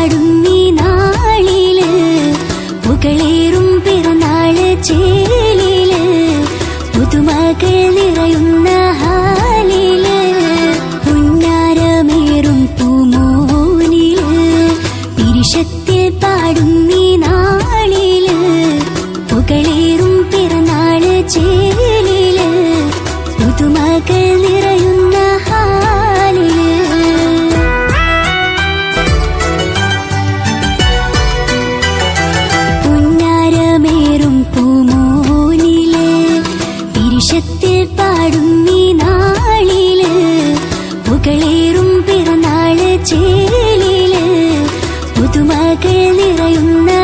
പാടും നീ നാളിൽ. ചേലിൽ. പുതുമകൾ ഹാലിൽ. പാടും നീ നാളിൽ. പിറന്നാൾ ചേലിൽ. പുതുമകൾ ആവേശത്തിൽ പാടും നീ നാളിൽ. പുകളേറും പിറന്നാൾ ചേലിൽ. പുതുമകൾ നിറയുന്ന